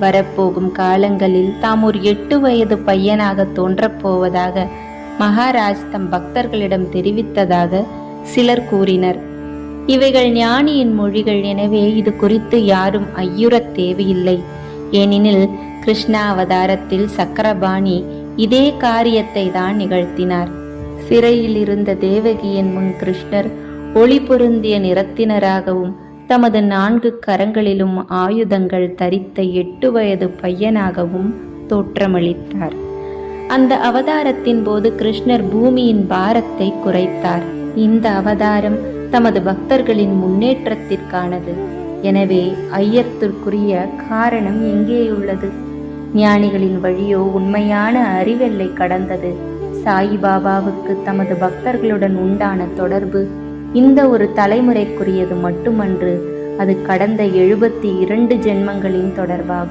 வரப்போகும் காலங்களில் தாம் ஒரு எட்டு வயது பையனாக தோன்றப் போவதாக மகாராஜ் தம் பக்தர்களிடம் தெரிவித்ததாக சிலர் கூறினர். இவைகள் ஞானியின் மொழிகள் எனவே இது குறித்து யாரும் ஐயுறத் தேவையில்லை. ஏனெனில் கிருஷ்ணா அவதாரத்தில் சக்கரபாணி இதே காரியத்தை தான் நிகழ்த்தினார். சிறையில் இருந்த தேவகியின் முன் கிருஷ்ணர் ஒளி பொருந்திய நிறத்தினராகவும் தமது நான்கு கரங்களிலும் ஆயுதங்கள் தரித்த எட்டு வயது பையனாகவும் தோற்றமளித்தார். அந்த அவதாரத்தின் போது கிருஷ்ணர் பூமியின் பாரத்தை குறைத்தார். இந்த அவதாரம் தமது பக்தர்களின் முன்னேற்றத்திற்கானது. எனவே ஐயத்திற்குரிய காரணம் எங்கேயுள்ளது? ஞானிகளின் வழியோ உண்மையான அறிவெல்லை கடந்தது. சாயிபாபாவுக்கு தமது பக்தர்களுடன் உண்டான தொடர்பு இந்த ஒரு தலைமுறைக்குரியது மட்டுமன்று அது கடந்த எழுபத்தி இரண்டு ஜென்மங்களின் தொடர்பாகும்.